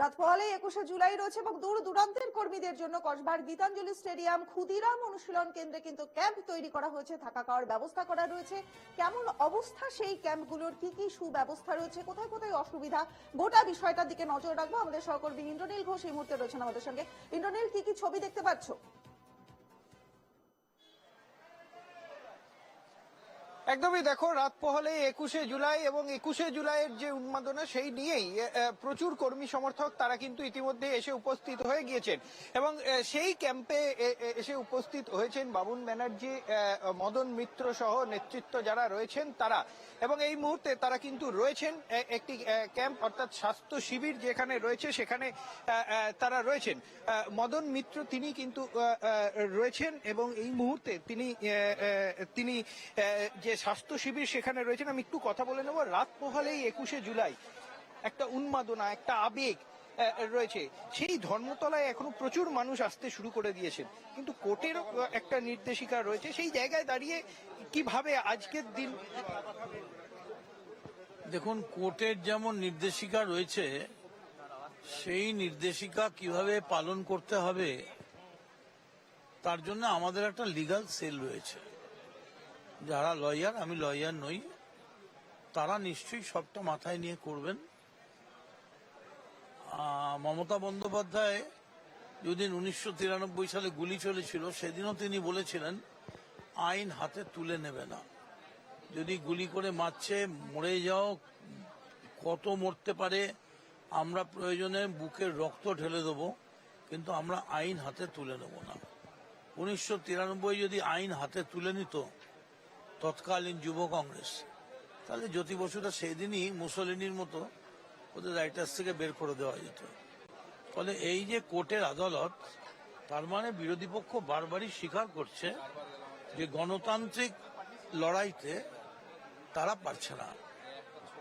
রাত একুশে জুলাই রয়েছে এবং দূর দূরান্তের কর্মীদের জন্য কসবার গীতাঞ্জলি স্টেডিয়াম, ক্ষুদিরাম অনুশীলন কেন্দ্রে কিন্তু ক্যাম্প তৈরি করা হয়েছে। থাকা খাওয়ার ব্যবস্থা করা রয়েছে। কেমন অবস্থা সেই ক্যাম্পগুলোর কি কি সুব্যবস্থা রয়েছে? কোথায় কোথায় অসুবিধা? গোটা বিষয়টার দিকে নজর রাখব। আমাদের সহকর্মী ইন্দ্রনীল ঘোষ এই মুহূর্তে রয়েছেন আমাদের সঙ্গে। ইন্দ্রনীল, কি কি ছবি দেখতে পাচ্ছ? একদমই দেখো, রাত পহলে একুশে জুলাই এবং একুশে জুলাইয়ের যে উন্মাদনা, সেই নিয়েই প্রচুর কর্মী সমর্থক তারা কিন্তু ইতিমধ্যে এসে উপস্থিত হয়ে গিয়েছেন। এবং সেই ক্যাম্পে এসে উপস্থিত হয়েছেন বাবুন ব্যানার্জি মদন মিত্র সহ নেতৃত্ব যারা রয়েছেন তারা। এবং এই মুহূর্তে তারা কিন্তু রয়েছেন একটি ক্যাম্প অর্থাৎ স্বাস্থ্য শিবির যেখানে রয়েছে, সেখানে তারা রয়েছেন। মদন মিত্র তিনি কিন্তু রয়েছেন এবং এই মুহূর্তে তিনি তিনি যে স্বাস্থ্য শিবির সেখানে রয়েছেন, আমি একটু কথা বলে নেব। রাত পোহালেই একুশে জুলাই একটা উন্মাদনা, একটা আবেগ রয়েছে। সেই ধর্মতলায় এখনও প্রচুর মানুষ আসতে শুরু করে দিয়েছেন। কিন্তু কোর্টের একটা নির্দেশিকা রয়েছে। সেই জায়গায় দাঁড়িয়ে কীভাবে আজকের দিন দেখুন, কোর্টের যেমন নির্দেশিকা রয়েছে, সেই নির্দেশিকা কীভাবে পালন করতে হবে, তার জন্য আমাদের একটা লিগাল সেল রয়েছে। যারা লয়ার আমি লয়ার নই, তারা নিশ্চয়ই সবটা মাথায় নিয়ে করবেন। মমতা বন্দ্যোপাধ্যায় যেদিন উনিশশো তিরানব্বই সালে গুলি চলেছিল, সেদিনও তিনি বলেছিলেন, আইন হাতে তুলে নেবে না। যদি গুলি করে মারছে, মরে যাও, কত মরতে পারে, আমরা প্রয়োজনে বুকের রক্ত ঢেলে দেবো, কিন্তু আমরা আইন হাতে তুলে নেব না। উনিশশো তিরানব্বই যদি আইন হাতে তুলে নিত, তৎকালীন যুব কংগ্রেস, তাহলে জ্যোতি বসুটা সেদিনই মুসলিনীর মতো ওদের রাইটার্স থেকে বের করে দেওয়া যেত। ফলে এই যে কোর্টের আদালত, তার মানে বিরোধী পক্ষ বারবারই স্বীকার করছে যে গণতান্ত্রিক লড়াইতে তারা পারছে না।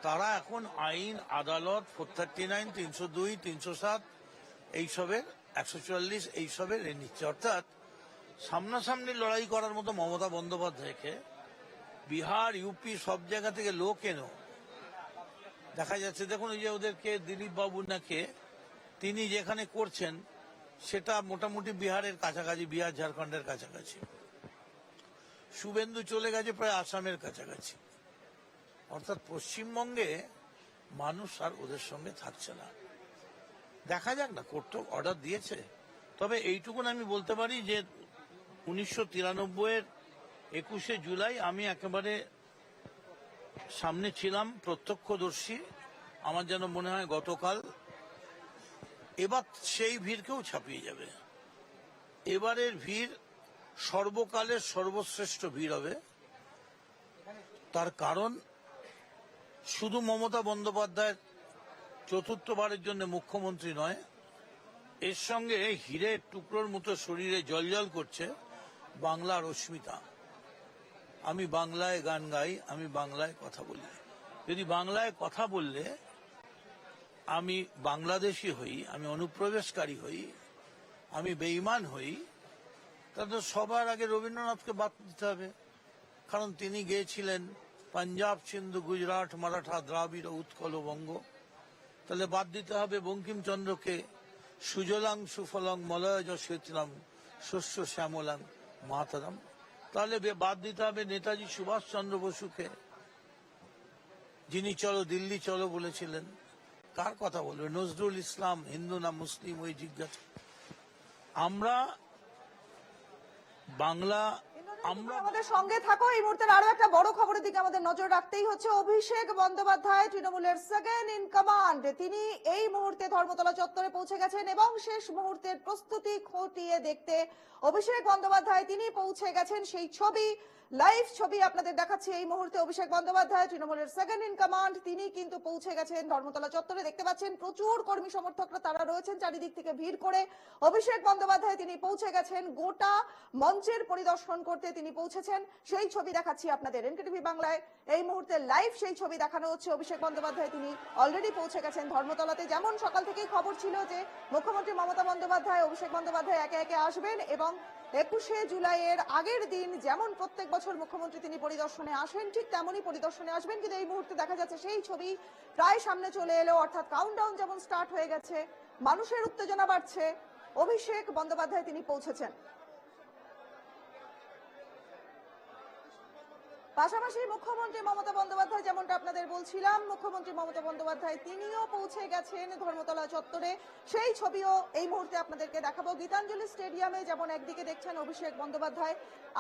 তারা এখন আইন, আদালত, ফোর থার্টি নাইন, তিনশো দুই, তিনশো সাত, এইসবের, একশো চুয়াল্লিশ, এইসবের এ নিচ্ছে। অর্থাৎ সামনাসামনি লড়াই করার মতো মমতা বন্দ্যোপাধ্যায়কে বিহার, ইউপি সব জায়গা থেকে লোক এনো। দেখা যাচ্ছে, দেখুন এই যে ওদেরকে দিলীপ বাবু নাকে, তিনি যেখানে করছেন, সেটা মোটামুটি বিহারের কাছাকাছি, বিহার, ঝাড়খণ্ডের কাছাকাছি। শুভেন্দু চলে গেছে প্রায় আসামের কাছাকাছি। অর্থাৎ পশ্চিমবঙ্গে মানুষ আর ওদের সঙ্গে থাকছে না। দেখা যাক না, কোর্ট অর্ডার দিয়েছে। তবে এইটুকুন আমি বলতে পারি যে উনিশশো তিরানব্বইয়ের একুশে জুলাই আমি একেবারে সামনে ছিলাম, প্রত্যক্ষদর্শী। আমার যেন মনে হয় গতকাল এবার সেই ভিড়কেও ছাপিয়ে যাবে। এবারের ভিড় সর্বকালের সর্বশ্রেষ্ঠ ভিড় হবে। তার কারণ শুধু মমতা বন্দ্যোপাধ্যায়ের চতুর্থবারের জন্য মুখ্যমন্ত্রী নয়, এর সঙ্গে হীরের টুকরোর মতো শরীরে জলজল করছে বাংলার অস্মিতা। আমি বাংলায় গান গাই, আমি বাংলায় কথা বলি। যদি বাংলায় কথা বললে আমি বাংলাদেশি হই, আমি অনুপ্রবেশকারী হই, আমি বেঈমান হই, তাহলে সবার আগে রবীন্দ্রনাথকে বাদ দিতে হবে। কারণ তিনি গিয়েছিলেন পাঞ্জাব, সিন্ধু, গুজরাট, মারাঠা, দ্রাবিড়, উৎকল বঙ্গ। তাহলে বাদ দিতে হবে বঙ্কিমচন্দ্রকে। সুজলাং, সুফলং মলয়জ শ্বেতলাম শস্য, শ্যামলাং, মাতারাম। তাহলে বাদ দিতে হবে নেতাজি সুভাষচন্দ্র বসুকে। যিনি চলো, দিল্লি চলো বলেছিলেন। কার কথা বলবে? নজরুল ইসলাম, হিন্দু না মুসলিম, ওই জিজ্ঞাসা। আমরা বাংলা আমরা আমাদের সঙ্গে থাকো। এই মুহূর্তের আরও একটা বড় খবরের দিকে আমাদের নজর রাখতেই হচ্ছে অভিষেক বন্দ্যোপাধ্যায় তৃণমূলের সেকেন্ড ইন কমান্ড তিনি এই মুহূর্তে ধর্মতলা চত্বরে পৌঁছে গেছেন এবং শেষ মুহূর্তের প্রস্তুতি খতিয়ে দেখতে অভিষেক বন্দ্যোপাধ্যায় তিনি পৌঁছে গেছেন। সেই ছবি লাইভ ছবি আপনাদের দেখাচ্ছি এই মুহূর্তে অভিষেক বন্দ্যোপাধ্যায় তৃণমূলের সেকেন্ড ইন কমান্ড তিনি কিন্তু পৌঁছে গেছেন ধর্মতলা চত্বরে। দেখতে পাচ্ছেন প্রচুর কর্মী সমর্থকরা তারা রয়েছেন চারিদিক থেকে ভিড় করে। অভিষেক বন্দ্যোপাধ্যায় তিনি পৌঁছে গেছেন গোটা মঞ্চের পরিদর্শন করতে। তিনি পৌঁছেছেন। সেই ছবি দেখাচ্ছি আপনাদের এনকেটিভি বাংলায়। এই মুহূর্তে লাইভ সেই ছবি দেখানো হচ্ছে। অভিষেক বন্দ্যোপাধ্যায় তিনি অলরেডি পৌঁছে গেছেন ধর্মতলাতে। যেমন সকাল থেকেই খবর ছিল যে মুখ্যমন্ত্রী মমতা বন্দ্যোপাধ্যায়, অভিষেক বন্দ্যোপাধ্যায় একে একে আসবেন এবং একুশে জুলাইয়ের আগের দিন যেমন প্রত্যেক বছর মুখ্যমন্ত্রী তিনি পরিদর্শনে আসেন, ঠিক তেমনই পরিদর্শনে আসবেন। কিন্তু এই মুহূর্তে দেখা যাচ্ছে সেই ছবি প্রায় সামনে চলে এলো। অর্থাৎ কাউন্টডাউন যেমন স্টার্ট হয়ে গেছে, মানুষের উত্তেজনা বাড়ছে। অভিষেক বন্দ্যোপাধ্যায় তিনি পৌঁছেছেন। পাশাপাশি মুখ্যমন্ত্রী মমতা বন্দ্যোপাধ্যায় যেমনটা আপনাদের বলছিলাম, মুখ্যমন্ত্রী মমতা বন্দ্যোপাধ্যায় তিনিও পৌঁছে গেছেন ধর্মতলা চত্বরে। সেই ছবিও এই মুহূর্তে আপনাদেরকে দেখাবো। গীতাঞ্জলি স্টেডিয়ামে যেমন একদিকে দেখছেন অভিষেক বন্দ্যোপাধ্যায়,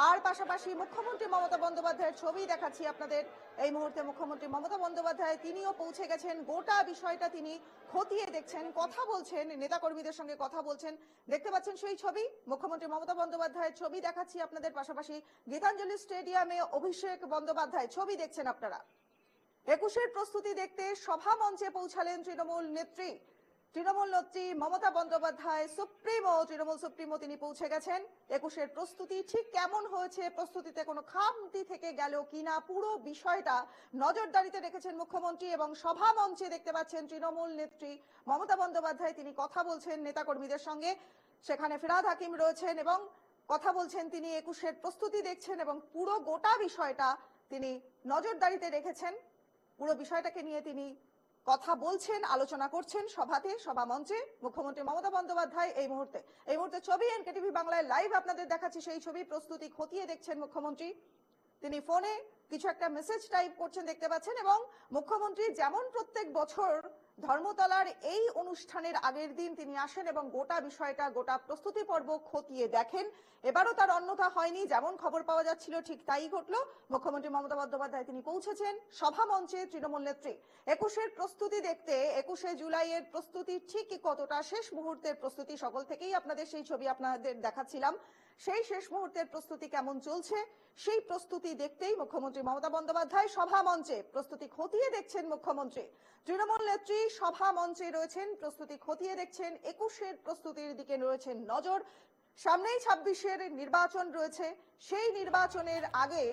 আর পাশাপাশি মুখ্যমন্ত্রী মমতা বন্দ্যোপাধ্যায়ের ছবি দেখাচ্ছি আপনাদের। এই মুহূর্তে মুখ্যমন্ত্রী মমতা বন্দ্যোপাধ্যায় তিনিও পৌঁছে গেছেন। গোটা বিষয়টা তিনি খতিয়ে দেখছেন, কথা বলছেন, নেতাকর্মীদের সঙ্গে কথা বলছেন। দেখতে পাচ্ছেন সেই ছবি, মুখ্যমন্ত্রী মমতা বন্দ্যোপাধ্যায়ের ছবি দেখাচ্ছি আপনাদের। পাশাপাশি গীতাঞ্জলি স্টেডিয়ামে অভিষেক বন্দ্যোপাধ্যায়, ছবি দেখছেন আপনারা। একুশের প্রস্তুতি দেখতে সভা মঞ্চে পৌঁছালেন তৃণমূল নেত্রী। তৃণমূল নেত্রী মমতা বন্দ্যোপাধ্যায়, সুপ্রিমো, তৃণমূল সুপ্রিমো তিনি পৌঁছে গেছেন। একুশের প্রস্তুতি ঠিক কেমন হয়েছে? প্রস্তুতিতে কোনো খামতি থেকে গেল কিনা? পুরো বিষয়টা নজরদারিতে রেখেছেন মুখ্যমন্ত্রী এবং সভা মঞ্চে দেখতে পাচ্ছেন তৃণমূল নেত্রী মমতা বন্দ্যোপাধ্যায়। তিনি কথা বলছেন নেতাকর্মীদের সঙ্গে। সেখানে ফিরাদ হাকিম রয়েছেন এবং কথা বলছেন তিনি, একুশের প্রস্তুতি দেখছেন এবং পুরো গোটা বিষয়টা তিনি নজরদারিতে রেখেছেন। পুরো বিষয়টাকে নিয়ে তিনি কথা বলছেন, আলোচনা করছেন সভাতে সভা মঞ্চে মুখ্যমন্ত্রী মমতা বন্দ্যোপাধ্যায় এই মুহূর্তে এই মুহূর্তে ছবি এনকেটিভি বাংলায় লাইভ আপনাদের দেখাচ্ছি। সেই ছবি প্রস্তুতি খতিয়ে দেখছেন মুখ্যমন্ত্রী। তিনি ফোনে কিছু একটা মেসেজ টাইপ করছেন, দেখতে পাচ্ছেন এবং মুখ্যমন্ত্রী যেমন প্রত্যেক বছর ধর্মতলার এই অনুষ্ঠানের আগের দিন তিনি আসেন এবং গোটা বিষয়টা, গোটা প্রস্তুতি পর্ব খতিয়ে দেখেন। এবারও তার অন্যথা হয়নি, যেমন খবর পাওয়া যাচ্ছিল ঠিক তাই ঘটলো। মুখ্যমন্ত্রী মমতা বন্দ্যোপাধ্যায় তিনি পৌঁছেছেন সভা মঞ্চে তৃণমূল নেত্রী। একুশের প্রস্তুতি দেখতে, একুশে জুলাইয়ের প্রস্তুতি ঠিক কতটা? শেষ মুহূর্তের প্রস্তুতি সকল থেকেই আপনাদের সেই ছবি আপনাদের দেখাচ্ছিলাম। সেই শেষ মুহূর্তের প্রস্তুতি কেমন চলছে? সেই প্রস্তুতি দেখতেই মুখ্যমন্ত্রী মমতা বন্দ্যোপাধ্যায় সভা মঞ্চে প্রস্তুতি খতিয়ে দেখছেন মুখ্যমন্ত্রী। তৃণমূল নেত্রী সভা মঞ্চে রয়েছেন, প্রস্তুতি খতিয়ে দেখছেন, একুশের প্রস্তুতির দিকে রয়েছেন নজর। সামনেই ছাব্বিশের নির্বাচন রয়েছে, সেই নির্বাচনের আগে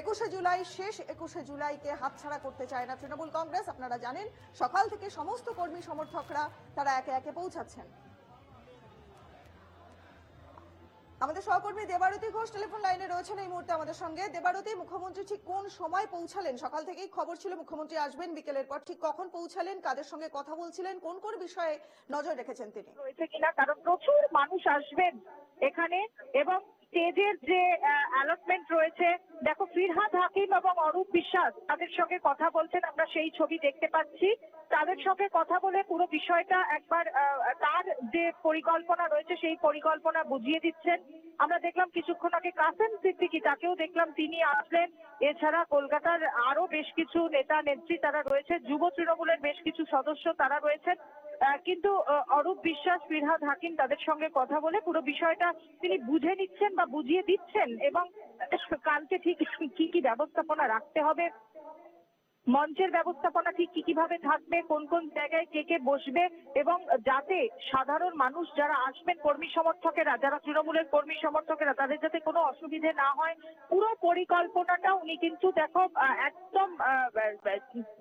একুশে জুলাই, শেষ একুশে জুলাইকে হাতছাড়া করতে চায় না তৃণমূল কংগ্রেস। আপনারা জানেন, সকাল থেকে সমস্ত কর্মী সমর্থকরা, তারা একে একে পৌঁছাচ্ছেন। আমাদের সহকর্মী দেবারতী ঘোষ টেলিফোন লাইনে রয়েছেন এই মুহূর্তে আমাদের সঙ্গে। দেবারতী, মুখ্যমন্ত্রী ঠিক কোন সময় পৌঁছালেন? সকাল থেকেই খবর ছিল মুখ্যমন্ত্রী আসবেন বিকেলের পর। ঠিক কখন পৌঁছালেন? কাদের সঙ্গে কথা বলছিলেন? কোন কোন বিষয়ে নজর রেখেছেন তিনি? রয়েছে কিনা? কারণ প্রচুর মানুষ আসবেন এখানে এবং স্টেজের যে অ্যালটমেন্ট রয়েছে, দেখো ফিরহাদ হাকিম এবং অরূপ বিশ্বাস তাদের সঙ্গে কথা বলছেন, আমরা সেই ছবি দেখতে পাচ্ছি। তাদের সঙ্গে কথা বলে পুরো বিষয়টা একবার তার যে পরিকল্পনা রয়েছে, সেই পরিকল্পনা বুঝিয়ে দিচ্ছেন। আমরা দেখলাম কিছুক্ষণ আগে কাসেম সিদ্দিকি, তাকেও দেখলাম, তিনি আসলেন। এছাড়া কলকাতার আরও বেশ কিছু নেতা, নেত্রী তারা রয়েছে। যুব তৃণমূলের বেশ কিছু সদস্য তারা রয়েছেন। কিন্তু অরূপ বিশ্বাস, ফিরহাদ হাকিম তাদের সঙ্গে কথা বলে পুরো বিষয়টা তিনি বুঝে নিচ্ছেন বা বুঝিয়ে দিচ্ছেন এবং কালকে ঠিক কি কি ব্যবস্থাপনা রাখতে হবে মঞ্চের ব্যবস্থাপনা ঠিক কি কীভাবে থাকবে, কোন কোন জায়গায় কে কে বসবে এবং যাতে সাধারণ মানুষ যারা আসবেন, কর্মী সমর্থকেরা, যারা তৃণমূলের কর্মী সমর্থকেরা, তাদের যাতে কোনো অসুবিধে না হয়, পুরো পরিকল্পনাটা উনি কিন্তু দেখো একদম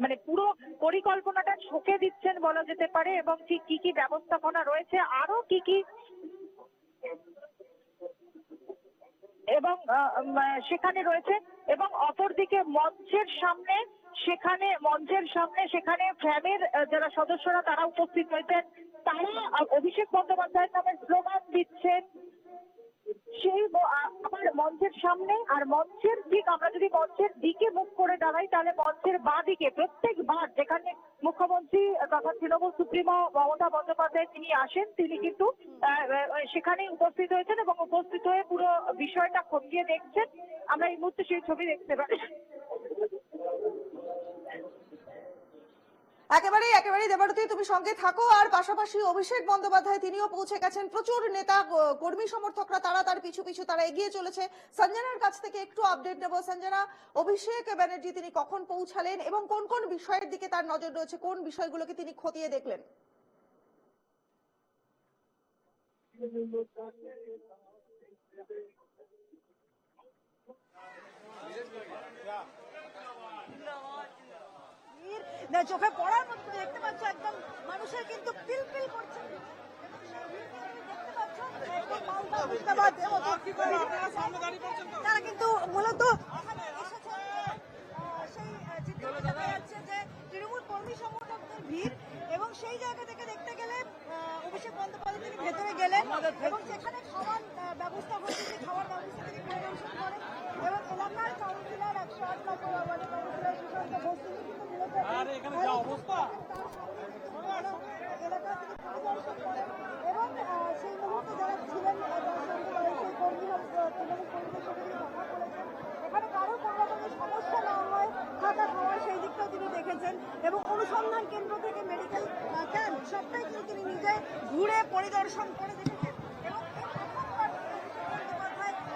মানে পুরো পরিকল্পনাটা ছকে দিচ্ছেন বলা যেতে পারে এবং ঠিক কি কি ব্যবস্থাপনা রয়েছে আরও কি কি এবং সেখানে রয়েছে এবং অপরদিকে মঞ্চের সামনে সেখানে মঞ্চের সামনে সেখানে ফ্যানের আহ, যারা সদস্যরা তারা উপস্থিত হয়েছেন তারা অভিষেক বন্দ্যোপাধ্যায়ের নামে স্লোগান দিচ্ছেন। সেই আমার মঞ্চের সামনে আর মঞ্চের দিক আমরা যদি মঞ্চের দিকে মুখ করে দাঁড়াই তাহলে মঞ্চের বাঁ দিকে প্রত্যেকবার যেখানে মুখ্যমন্ত্রী তথা তৃণমূল সুপ্রিমো মমতা বন্দ্যোপাধ্যায় তিনি আসেন তিনি কিন্তু সেখানে উপস্থিত হয়েছেন এবং উপস্থিত হয়ে পুরো বিষয়টা খতিয়ে দেখছেন। আমরা এই মুহূর্তে সেই ছবি দেখতে পাই একেবারেই একেবারেই দেবারতী, তুমি সঙ্গে থাকো। আর পাশাপাশি অভিষেক বন্দ্যোপাধ্যায়, তিনিও পৌঁছে গেছেন। প্রচুর নেতা কর্মী সমর্থকরা, তারা তার পিছু পিছু, তারা এগিয়ে চলেছে। সঞ্জনার কাছ থেকে একটু আপডেট নেব। সঞ্জনা, অভিষেক ব্যানার্জি, তিনি কখন পৌঁছালেন এবং কোন কোন বিষয়ের দিকে তার নজর রয়েছে? কোন বিষয়গুলোকে তিনি খতিয়ে দেখলেন না চোখে পড়ার মতো দেখতে পাচ্ছ একদম মানুষের কিন্তু পিলপিল করছে। তারা কিন্তু মূলত তৃণমূল ভিড় এবং সেই জায়গা থেকে দেখতে গেলে ভেতরে গেলেন এবং সেখানে ব্যবস্থা খাওয়ার করেন। এবং এলাকার একশো আট ওয়ার্ডের কাউন্সিলর সুশান্ত ঘোষ তিনি কিন্তু মূলত আর এখানে যা অবস্থা এলাকা থেকে পরিদর্শন করেন এবং সেই দিকটাও তিনি দেখেছেন। এবং অনুসন্ধান কেন্দ্র থেকে মেডিকেল ক্যাম্প সবটাই কিন্তু তিনি নিজে ঘুরে পরিদর্শন করে দেখেছেন। এবং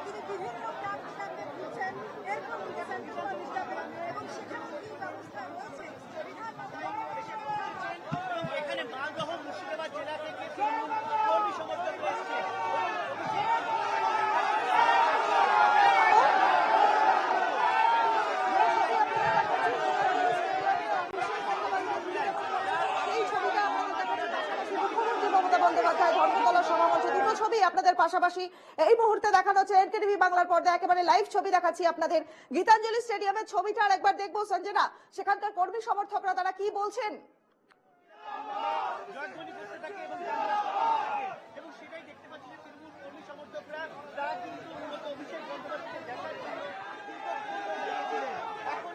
তিনি বিভিন্ন ক্যাম্প ক্যাম্পে ঘুরছেন এরপর তিনি সেন্ট্রাল পুলিশ যাবেন এবং সেখানে কি ব্যবস্থা রয়েছে বিধাননগর এখানে মালদহ মুর্শিদাবাদ জেলা থেকে তৃণমূল কর্মী সমর্থকরা এসছে এই ছবিটা আপনাদের দেখানোর পাশাপাশি মুখ্যমন্ত্রী মমতা বন্দ্যোপাধ্যায় ধর্মতলা সভামঞ্চে দুটো ছবি আপনাদের পাশাপাশি এই মুহূর্তে দেখানো হচ্ছে এনকেটিভি বাংলার পর্দায় একেবারে লাইভ ছবি দেখাচ্ছি আপনাদের। গীতাঞ্জলি স্টেডিয়ামের ছবিটা আর একবার দেখব, সঞ্জনা। সেখানকার কর্মী সমর্থকরা তারা কি বলছেন জয়ধ্বনি করতে থাকে এবং জানাতে থাকে। এবং সেটাই দেখতে পাচ্ছি যে তৃণমূল কর্মী সমর্থকরা তারা কিন্তু মূলত অভিষেক বন্দ্যোপাধ্যায়কে দেখার জন্য এখন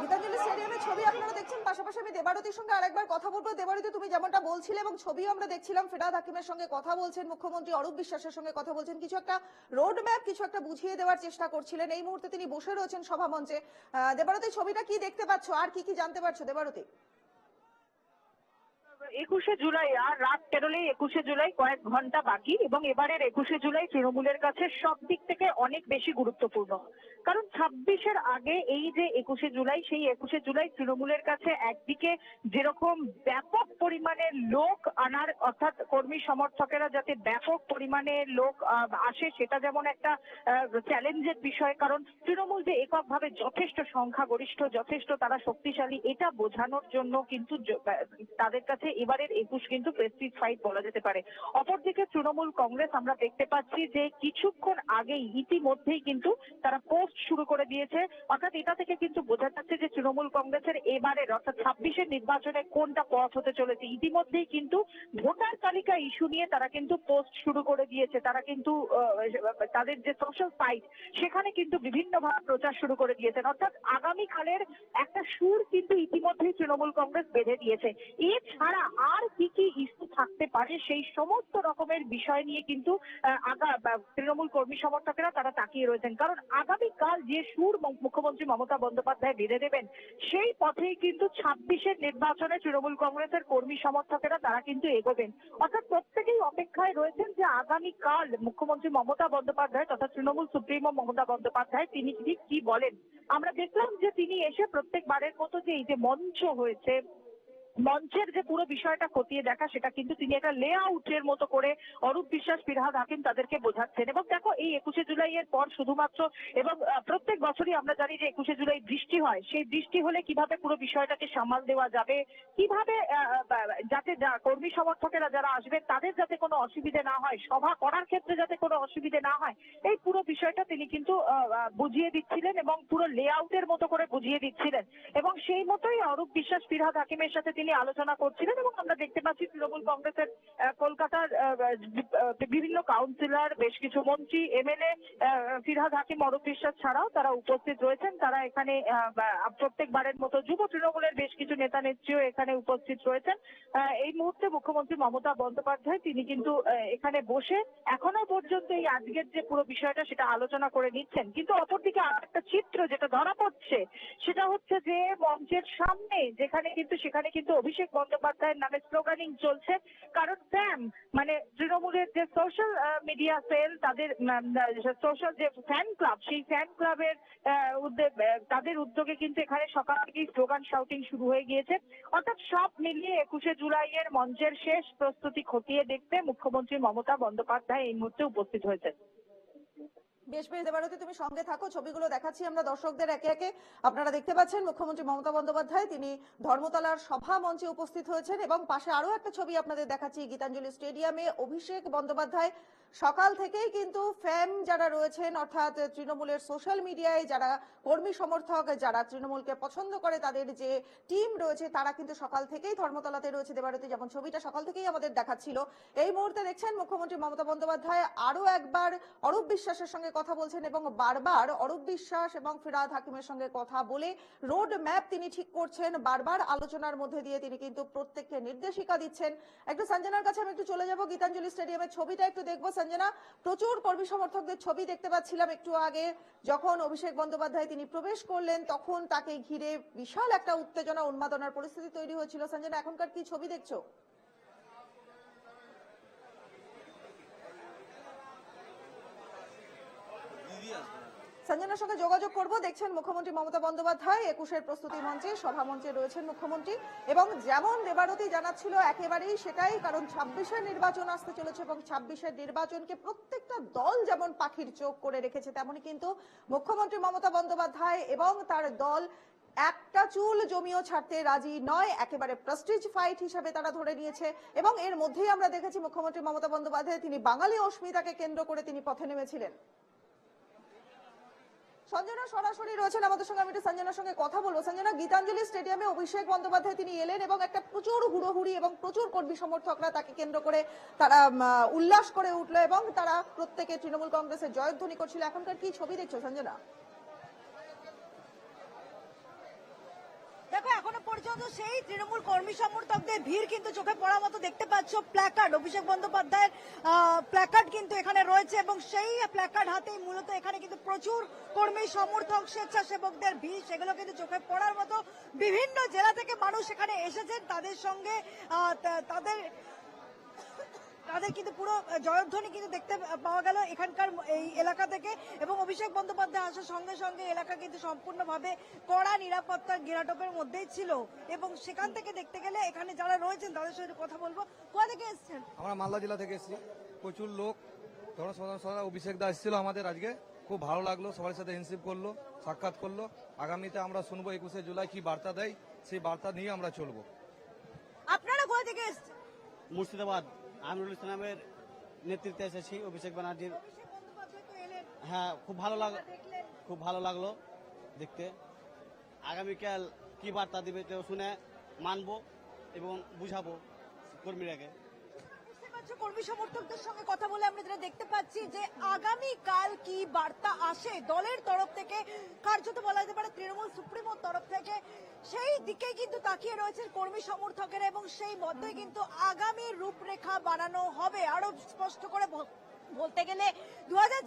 গীতাঞ্জলি স্টেডিয়ামের ছবি আপনারা দেখছেন পাশাপাশি আমি দেবারতির সঙ্গে আরেকবার কথা বলব। দেবারতী তুমি যেমনটা বলছিলে এবং ছবিও আমরা দেখছিলাম, ফেরাদ হাকিমের সঙ্গে কথা বলছেন মুখ্যমন্ত্রী অরূপ বিশ্বাসের সঙ্গে কথা বলছেন। কিছু একটা রোড ম্যাপ কিছু একটা বুঝিয়ে দেওয়ার চেষ্টা করছিলেন। এই মুহূর্তে তিনি বসে রয়েছেন সভামঞ্চে। দেবারতী, ছবিটা কি দেখতে পাচ্ছ? আর কি কি জানতে পারছ দেবারতী? একুশে জুলাই, আর রাত পেরোলেই একুশে জুলাই, কয়েক ঘণ্টা বাকি এবং এবারের একুশে জুলাই তৃণমূলের কাছে সব দিক থেকে অনেক বেশি গুরুত্বপূর্ণ। কারণ ছাব্বিশের আগে এই যে একুশে জুলাই, সেই একুশে জুলাই তৃণমূলের কাছে একদিকে যেরকম ব্যাপক পরিমাণে লোক আনার, অর্থাৎ কর্মী সমর্থকেরা যাতে ব্যাপক পরিমাণে লোক আসে, সেটা যেমন একটা চ্যালেঞ্জের বিষয়। কারণ তৃণমূল যে এককভাবে যথেষ্ট সংখ্যাগরিষ্ঠ, যথেষ্ট তারা শক্তিশালী, এটা বোঝানোর জন্য কিন্তু তাদের কাছে এবারের একুশ কিন্তু প্রেস্টিজ ফাইট বলা যেতে পারে। অপরদিকে তৃণমূল কংগ্রেস আমরা দেখতে পাচ্ছি যে কিছুক্ষণ আগেই ইতিমধ্যেই কিন্তু তারা পোস্ট শুরু করে দিয়েছে। অর্থাৎ এটা থেকে কিন্তু বোঝা যাচ্ছে যে তৃণমূল কংগ্রেসের এবারের, অর্থাৎ ছাব্বিশের নির্বাচনে কোনটা পথ হতে চলেছে। ইতিমধ্যেই কিন্তু ভোটার তালিকা ইস্যু নিয়ে তারা কিন্তু পোস্ট শুরু করে দিয়েছে। তারা কিন্তু তাদের যে সোশ্যাল সাইট সেখানে কিন্তু বিভিন্ন ভাবে প্রচার শুরু করে দিয়েছেন। অর্থাৎ আগামীকালের একটা সুর কিন্তু ইতিমধ্যেই তৃণমূল কংগ্রেস বেঁধে দিয়েছে। এছাড়া আর কি কি ইস্যু থাকতে পারে সেই সমস্ত রকমের বিষয় নিয়ে কিন্তু তৃণমূল কর্মী সমর্থকেরা তারা তাকিয়ে রয়েছেন। কারণ আগামীকাল যে সুর মুখ্যমন্ত্রী মমতা বন্দ্যোপাধ্যায় বেঁধে দেবেন, সেই পথেই কিন্তু ছাব্বিশের নির্বাচনে তৃণমূল কংগ্রেসের কর্মী সমর্থকেরা তারা কিন্তু এগোবেন। অর্থাৎ প্রত্যেকেই অপেক্ষায় রয়েছেন যে আগামীকাল মুখ্যমন্ত্রী মমতা বন্দ্যোপাধ্যায় তথা তৃণমূল সুপ্রিমো মমতা বন্দ্যোপাধ্যায়, তিনি ঠিক কি বলেন? আমরা দেখলাম যে তিনি এসে প্রত্যেকবারের মতো যে এই যে মঞ্চ হয়েছে মঞ্চের যে পুরো বিষয়টা খতিয়ে দেখা, সেটা কিন্তু তিনি একটা লে আউটের মতো করে অরূপ বিশ্বাস, ফিরহাদ হাকিম তাদেরকে বোঝাচ্ছেন। এবং দেখো, এই একুশে জুলাই এর পর শুধুমাত্র এবং প্রত্যেক বছরই আমরা জানি যে একুশে জুলাই বৃষ্টি হয়। সেই বৃষ্টি হলে কীভাবে পুরো বিষয়টাকে সামাল দেওয়া যাবে? কীভাবে যাতে কর্মী সমর্থকেরা যারা আসবেন, তাদের যাতে কোনো অসুবিধে না হয়? সভা করার ক্ষেত্রে যাতে কোনো অসুবিধে না হয়? এই পুরো বিষয়টা তিনি কিন্তু বুঝিয়ে দিচ্ছিলেন এবং পুরো লে মতো করে বুঝিয়ে দিচ্ছিলেন। এবং সেই মতোই অরূপ বিশ্বাস, ফিরহাদ হাকিমের সাথে তিনি আলোচনা করছিলেন এবং আমরা দেখতে পাচ্ছি তৃণমূল কংগ্রেসের কলকাতার বিভিন্ন কাউন্সিলর বেশ কিছু মন্ত্রী, এমএলএ ফিরহাদ হাকিম, অরূপ বিশ্বাস ছাড়াও তারা উপস্থিত রয়েছেন। তারা এখানে প্রত্যেকবারের মতো যুব তৃণমূলের বেশ কিছু নেতা নেত্রীও এখানে উপস্থিত রয়েছেন। এই মুহূর্তে মুখ্যমন্ত্রী মমতা বন্দ্যোপাধ্যায়, তিনি কিন্তু এখানে বসে এখনও পর্যন্ত এই আজকের যে পুরো বিষয়টা সেটা আলোচনা করে নিচ্ছেন। কিন্তু অপরদিকে আর একটা চিত্র যেটা ধরা পড়ছে, সেটা হচ্ছে যে মঞ্চের সামনে, যেখানে কিন্তু, সেখানে কিন্তু অভিষেক বন্দ্যোপাধ্যায়ের নামে স্লোগানিং চলছে। কারণ স্যাম মানে তৃণমূলের যে সোশ্যাল মিডিয়া সেল তাদের সোশ্যাল যে ফ্যান ক্লাব সেই ফ্যান ক্লাবের উদ্যোগ তাদের উদ্যোগে কিন্তু এখানে সকাল থেকেই স্লোগান শাউটিং শুরু হয়ে গিয়েছে। অর্থাৎ সব মিলিয়ে একুশে জুলাইয়ের মঞ্চের শেষ প্রস্তুতি খতিয়ে দেখতে মুখ্যমন্ত্রী মমতা বন্দ্যোপাধ্যায় এই মুহূর্তে উপস্থিত হয়েছেন। বেশ বেশ। দেবারতী তুমি সঙ্গে থাকো, ছবিগুলো দেখাচ্ছি আমরা দর্শকদের একে একে। আপনারা দেখতে পাচ্ছেন, মুখ্যমন্ত্রী মমতা বন্দ্যোপাধ্যায়, তিনি ধর্মতলার সভা মঞ্চে উপস্থিত হয়েছেন এবং পাশে আরও একটা ছবি আপনাদের দেখাচ্ছি, গীতাঞ্জলি স্টেডিয়ামে অভিষেক বন্দ্যোপাধ্যায় সকাল থেকেই কিন্তু ফ্যাম যারা রয়েছেন, অর্থাৎ তৃণমূলের সোশ্যাল মিডিয়ায় যারা কর্মী সমর্থক, যারা তৃণমূলকে পছন্দ করে তাদের যে টিম রয়েছে, তারা কিন্তু সকাল থেকেই ধর্মতলাতে রয়েছে দেবারতী। যেমন ছবিটা সকাল থেকেই আমাদের দেখাচ্ছিল। এই মুহূর্তে দেখছেন মুখ্যমন্ত্রী মমতা বন্দ্যোপাধ্যায় আরও একবার অরূপ বিশ্বাসের সঙ্গে কথা বলছেন এবং বারবার অরূপ বিশ্বাস এবং ফিরাদ হাকিমের সঙ্গে কথা বলে রোড ম্যাপ তিনি ঠিক করছেন। বারবার আলোচনার মধ্যে দিয়ে তিনি কিন্তু প্রত্যেককে নির্দেশিকা দিচ্ছেন। একটু সঞ্জনার কাছে আমি একটু চলে যাব। গীতাঞ্জলি স্টেডিয়ামের ছবিটা একটু দেখব। সঞ্জনা, প্রচুর কর্মী সমর্থকদের ছবি দেখতে পাচ্ছিলাম একটু আগে। যখন অভিষেক বন্দ্যোপাধ্যায় তিনি প্রবেশ করলেন, তখন তাকে ঘিরে বিশাল একটা উত্তেজনা, উন্মাদনার পরিস্থিতি তৈরি হয়েছিল। সঞ্জনা, এখনকার কি ছবি দেখছ? সঞ্জনার সঙ্গে যোগাযোগ করব। দেখছেন মুখ্যমন্ত্রী মমতা বন্দ্যোপাধ্যায়, একুশের প্রস্তুতি মঞ্চে সভা মঞ্চে রয়েছেন মুখ্যমন্ত্রী। এবং যেমন দেবারতী জানাচ্ছিল, একেবারেই সেটাই, কারণ ছাব্বিশের নির্বাচন আসতে চলেছে এবং ছাব্বিশের নির্বাচনকে প্রত্যেকটা দল যেমন পাখির চোখ করে রেখেছে তেমনি কিন্তু মুখ্যমন্ত্রী মমতা বন্দ্যোপাধ্যায় এবং তার দল একটা চুল জমিও ছাড়তে রাজি নয়, একেবারে প্রেস্টিজ ফাইট হিসাবে তারা ধরে নিয়েছে। এবং এর মধ্যেই আমরা দেখেছি মুখ্যমন্ত্রী মমতা বন্দ্যোপাধ্যায়, তিনি বাঙালি অস্মিতাকে কেন্দ্র করে তিনি পথে নেমেছিলেন। সঞ্জনা সরাসরি রয়েছেন আমাদের সঙ্গে। আমি সঞ্জনার সঙ্গে কথা বলব। সঞ্জনা, গীতাঞ্জলি স্টেডিয়ামে অভিষেক বন্দ্যোপাধ্যায় তিনি এলেন এবং একটা প্রচুর হুড়োহুড়ি এবং প্রচুর কর্মী সমর্থকরা তাকে কেন্দ্র করে তারা উল্লাস করে উঠল এবং তারা প্রত্যেকে তৃণমূল কংগ্রেসের জয়ধ্বনি করছিল। এখনকার কি ছবি দেখছ সঞ্জনা দেখো এখনও পর্যন্ত সেই তৃণমূল কর্মী সমর্থকদের ভিড় কিন্তু চোখে পড়ার মতো দেখতে পাচ্ছ। প্ল্যাকার্ড অভিষেক বন্দ্যোপাধ্যায়ের প্ল্যাকার্ড কিন্তু এখানে রয়েছে এবং সেই প্ল্যাকার্ড হাতেই মূলত এখানে কিন্তু প্রচুর কর্মী, সমর্থক, স্বেচ্ছাসেবকদের ভিড়। সেগুলো কিন্তু চোখে পড়ার মতো বিভিন্ন জেলা থেকে মানুষ এখানে এসেছেন। তাদের সঙ্গে তাদের তাদের কিন্তু পুরো জয়ধ্বনি কিন্তু দেখতে পাওয়া গেল এখানকার এই এলাকা থেকে। এবং অভিষেক বন্দ্যোপাধ্যায় আসার সঙ্গে সঙ্গে এলাকা কিন্তু সম্পূর্ণভাবে কড়া নিরাপত্তার গেরাটপের মধ্যেই ছিল। এবং সেখান থেকে দেখতে গেলে এখানে যারা রয়েছেন তাদের সঙ্গে কথা বলব। কোথা থেকে এসেছেন? আমরা মালদা জেলা থেকে এসেছি। প্রচুর লোক। জনসাধারণ সদা অভিষেক দা এসেছিল আমাদের আজকে। খুব ভালো লাগল সবার সাথে হেনশিপ করল সাক্ষাৎ করল। আগামীতে আমরা শুনব একুশে জুলাই কি বার্তা দেয়। সেই বার্তা নিয়ে আমরা চলবো। আপনারা কোথা থেকে এসেছেন? মুর্শিদাবাদ। আমিরুল ইসলামের নেতৃত্বে এসেছি, অভিষেক ব্যানার্জির। হ্যাঁ খুব ভালো লাগ খুব ভালো লাগল দেখতে। আগামীকাল কি বার্তা দিবে তো শুনে মানবো এবং বুঝাবো কর্মীরাকে। কর্মী সমর্থকদের সঙ্গে কথা বলে আমরা যেটা দেখতে পাচ্ছি যে আগামী কাল কি বার্তা আসে? দলের তরফ থেকে কার্যত বলা যেতে পারে তৃণমূল সুপ্রিমোর তরফ থেকে সেই দিকে কিন্তু তাকিয়ে রয়েছে কর্মী সমর্থকেরা এবং সেই মধ্যে কিন্তু আগামী রূপরেখা বানানো হবে। আরও স্পষ্ট করে বলতে গেলে দু হাজার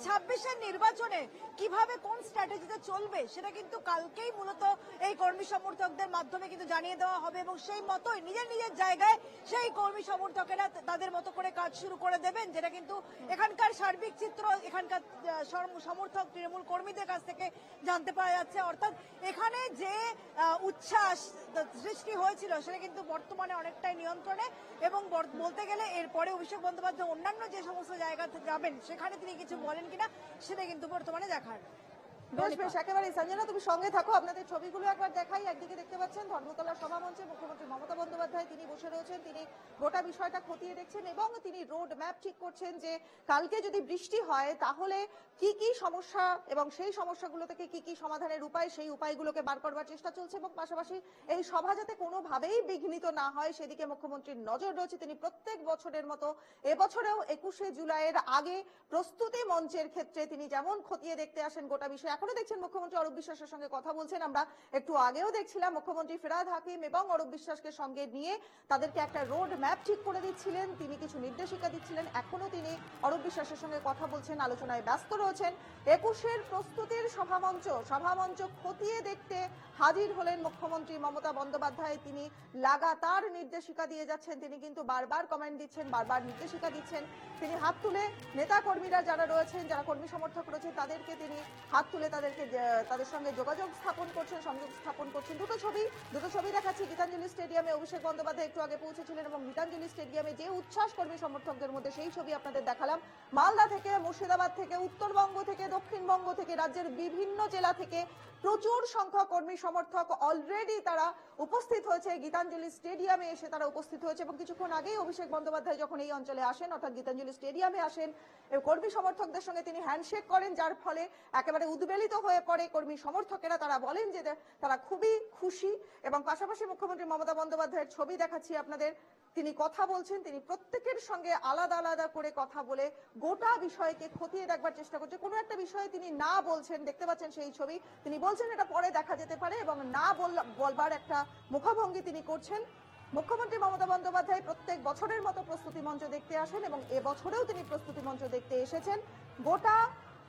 নির্বাচনে কীভাবে কোন স্ট্র্যাটেজিতে চলবে, সেটা কিন্তু কালকেই মূলত এই কর্মী সমর্থকদের মাধ্যমে কিন্তু জানিয়ে দেওয়া হবে এবং সেই মতোই নিজের নিজের জায়গায় সেই কর্মী সমর্থকেরা তাদের মতো করে কাজ শুরু করে দেবেন, যেটা কিন্তু এখানকার সার্বিক চিত্র, এখানকার সমর্থক, তৃণমূল কর্মীদের কাছ থেকে জানতে পারা যাচ্ছে। অর্থাৎ এখানে যে উচ্ছ্বাস সৃষ্টি হয়েছিল, সেটা কিন্তু বর্তমানে অনেকটাই নিয়ন্ত্রণে এবং বলতে গেলে এরপরে অভিষেক বন্দ্যোপাধ্যায় অন্যান্য যে সমস্ত জায়গাতে যাবেন সেখানে তিনি কিছু বলেন কিনা সেটা কিন্তু বর্তমানে দেখার বেশ বেশ একেবারে সঞ্জনা তুমি সঙ্গে থাকো আপনাদের ছবিগুলো একবার দেখাই একদিকে দেখতে পাচ্ছেন ধর্মতলা সভা মঞ্চে মুখ্যমন্ত্রী মমতা বন্দ্যোপাধ্যায় তিনি বসে রয়েছেন তিনি গোটা বিষয়টা খতিয়ে দেখছেন এবং তিনি রোড ম্যাপ ঠিক করছেন যে কালকে যদি বৃষ্টি হয় তাহলে কি কি সমস্যা এবং সেই সমস্যাগুলো থেকে কি কি সমাধানের উপায় সেই উপায়গুলোকে বার করবার চেষ্টা চলছে এবং পাশাপাশি এই সভা যাতে কোনোভাবেই বিঘ্নিত না হয় সেদিকে মুখ্যমন্ত্রীর নজর রয়েছে তিনি প্রত্যেক বছরের মতো এবছরেও একুশে জুলাইয়ের আগে প্রস্তুতি মঞ্চের ক্ষেত্রে তিনি যেমন খতিয়ে দেখতে আসেন গোটা বিষয় এখনও দেখছেন মুখ্যমন্ত্রী অরূপ বিশ্বাসের সঙ্গে কথা বলছেন। আমরা একটু আগেও দেখছিলাম মুখ্যমন্ত্রী ফিরাদ হাকিম এবং অরূপ বিশ্বাসকে সঙ্গে নিয়ে তাদেরকে একটা রোড ম্যাপ ঠিক করে দিচ্ছিলেন। তিনি কিছু নির্দেশিকা দিচ্ছিলেন। এখনও তিনি অরূপ বিশ্বাসের সঙ্গে কথা বলছেন, আলোচনায় ব্যস্ত রয়েছেন। একুশের প্রস্তুতির সভামঞ্চ সভামঞ্চ খতিয়ে দেখতে হাজির হলেন মুখ্যমন্ত্রী মমতা বন্দ্যোপাধ্যায়। তিনি লাগাতার নির্দেশিকা দিয়ে যাচ্ছেন। তিনি কিন্তু বারবার কমেন্ট দিচ্ছেন, বারবার নির্দেশিকা দিচ্ছেন। তিনি হাত তুলে নেতা কর্মীরা যারা রয়েছেন, যারা কর্মী সমর্থক রয়েছেন, তাদেরকে তিনি হাত তুলে তাদেরকে তাদের সঙ্গে যোগাযোগ স্থাপন করছেন, সংযোগ স্থাপন করছেন। দুটো ছবি দুটো ছবি দেখাচ্ছি। গীতাঞ্জলি স্টেডিয়ামে অভিষেক বন্দ্যোপাধ্যায় একটু আগে পৌঁছেছিলেন এবং গীতাঞ্জলি স্টেডিয়ামে যে উচ্ছ্বাস কর্মী সমর্থকদের মধ্যে সেই ছবি আপনাদের দেখালাম। মালদা থেকে, মুর্শিদাবাদ থেকে, উত্তরবঙ্গ থেকে, দক্ষিণবঙ্গ থেকে, রাজ্যের বিভিন্ন জেলা থেকে প্রচুর সংখ্যক কর্মী সমর্থক অলরেডি তারা উপস্থিত হয়েছে। গীতাঞ্জলি স্টেডিয়ামে এসে তারা উপস্থিত হয়েছে এবং কিছুক্ষণ আগেই অভিষেক বন্দ্যোপাধ্যায় যখন এই অঞ্চলে আসেন, অর্থাৎ গীতাঞ্জলি স্টেডিয়ামে আসেন কর্মী সমর্থকদের সঙ্গে তিনি হ্যান্ডশেক করেন, যার ফলে একেবারে উদ্বেলিত হয়ে পড়ে। কর্মী সমর্থকেরা তারা বলেন যে তারা খুবই খুশি এবং পাশাপাশি মুখ্যমন্ত্রী মমতা বন্দ্যোপাধ্যায়ের ছবি দেখাচ্ছি আপনাদের। তিনি কথা বলছেন, তিনি প্রত্যেকের সঙ্গে আলাদা আলাদা করে কথা বলে গোটা বিষয়কে খতিয়ে দেখবার চেষ্টা করছে। কোনো একটা বিষয়ে তিনি না বলছেন, দেখতে পাচ্ছেন সেই ছবি। তিনি বলছেন এটা পরে দেখা যেতে পারে এবং না বলবার একটা মুখভঙ্গি তিনি করছেন। মুখ্যমন্ত্রী মমতা বন্দ্যোপাধ্যায় প্রত্যেক বছরের মতো প্রস্তুতি মঞ্চ দেখতে আসেন এবং এবছরেও তিনি প্রস্তুতি মঞ্চ দেখতে এসেছেন। গোটা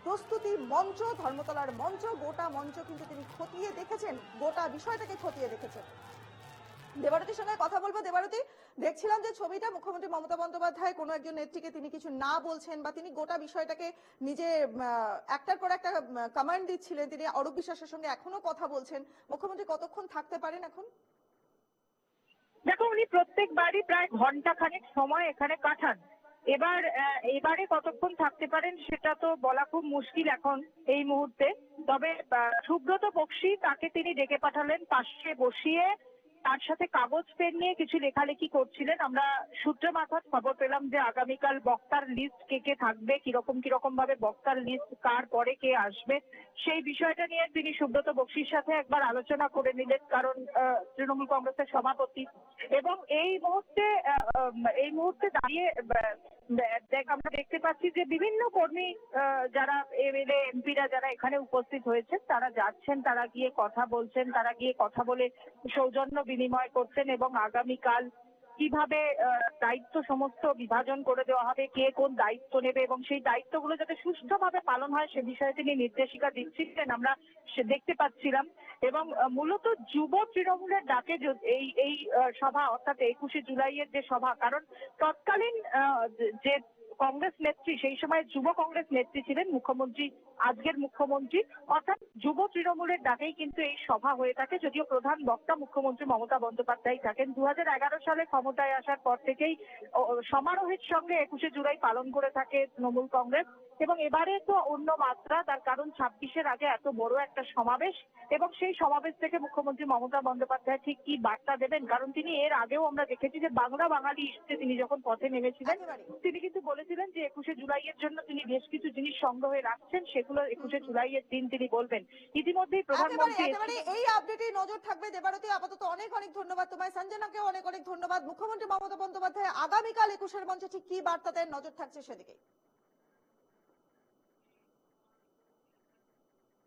প্রস্তুতি মঞ্চ, ধর্মতলার মঞ্চ, গোটা মঞ্চ কিন্তু তিনি খতিয়ে দেখেছেন, গোটা বিষয়টাকে খতিয়ে দেখেছেন। দেবারতীর সঙ্গে কথা বলব। দেবারতী, দেখছিলাম যে ছবিটা, মুখ্যমন্ত্রী মমতা বন্দ্যোপাধ্যায় কোনো একজন নেত্রীকে তিনি কিছু না বলছেন বা তিনি গোটা বিষয়টাকে নিজে একটার পর একটা কমান্ড দিচ্ছিলেন, তিনি অরূপ বিশ্বাসের সঙ্গে এখনও কথা বলছেন। মুখ্যমন্ত্রী কতক্ষণ থাকতে পারেন এখন? দেখো, উনি প্রত্যেকবারই প্রায় ঘণ্টা খানেক সময় এখানে কাটান। এবার এবারে কতক্ষণ থাকতে পারেন সেটা তো বলা খুব মুশকিল এখন এই মুহূর্তে। তবে সুব্রত বক্সি তাকে তিনি ডেকে পাঠালেন পাশে বসিয়ে তার সাথে কাগজ, পেন নিয়ে কিছু লেখালেখি করছিলেন। আমরা সূত্র মারফত খবর পেলাম যে আগামীকাল বক্তার লিস্ট কে কে থাকবে, কীরকম কীরকম ভাবে বক্তার লিস্ট কার পরে কে আসবে, সেই বিষয়টা নিয়ে তিনি সুব্রত বক্সির সাথে একবার আলোচনা করে নিলেন, কারণ তৃণমূল কংগ্রেসের সভাপতি। এবং এই মুহূর্তে এই মুহূর্তে দাঁড়িয়ে দেখ, আমরা দেখতে পাচ্ছি যে বিভিন্ন কর্মী যারা এমএলএ এমপিরা যারা এখানে উপস্থিত হয়েছেন, তারা যাচ্ছেন, তারা গিয়ে কথা বলছেন, তারা গিয়ে কথা বলে সৌজন্য বিনিময় করছেন এবং আগামীকাল কীভাবে দায়িত্ব সমস্ত বিভাজন করে দেওয়া হবে, কে কোন দায়িত্ব নেবে এবং সেই দায়িত্বগুলো যাতে সুষ্ঠুভাবে পালন হয়, সে বিষয়ে তিনি নির্দেশিকা দিচ্ছিলেন। আমরা দেখতে পাচ্ছিলাম এবং মূলত যুব তৃণমূলের ডাকে এই এই সভা, অর্থাৎ একুশে জুলাইয়ের যে সভা, কারণ তৎকালীন যে কংগ্রেস নেত্রী, সেই সময় যুব কংগ্রেস নেত্রী ছিলেন মুখ্যমন্ত্রী, আজকের মুখ্যমন্ত্রী। অর্থাৎ যুব তৃণমূলের ডাকেই কিন্তু এই সভা হয়ে থাকে। যদিও প্রধান বক্তা মুখ্যমন্ত্রী মমতা বন্দ্যোপাধ্যায় থাকেন। দু হাজার এগারো সালে ক্ষমতায় আসার পর থেকেই সমারোহের সঙ্গে একুশে জুলাই পালন করে থাকে তৃণমূল কংগ্রেস। এবং এবারে তো অন্য মাত্রা, তার কারণ ছাব্বিশের আগে এত বড় একটা সমাবেশ। এবং সেই সমাবেশ থেকে মুখ্যমন্ত্রী মমতা বন্দ্যোপাধ্যায় ঠিক কি বার্তা দেবেন? কারণ তিনি এর আগেও আমরা দেখেছি যে বাংলা বাঙালি ইস্যুতে তিনি যখন পথে নেমেছিলেন। তিনি কিন্তু বলেছিলেন যে একুশে জুলাইয়ের জন্য তিনি বেশ কিছু জিনিস সংগ্রহে রাখছেন সেগুলো একুশে জুলাইয়ের দিন তিনি বলবেন। ইতিমধ্যেই প্রধানমন্ত্রী এই আপডেটে নজর থাকবে। দেবারতী আপাতত অনেক অনেক ধন্যবাদ তোমায়। সঞ্জনাকে অনেক অনেক ধন্যবাদ। মুখ্যমন্ত্রী মমতা বন্দ্যোপাধ্যায় আগামীকাল একুশের মঞ্চে ঠিক কি বার্তা দেন? নজর থাকছে সেদিকে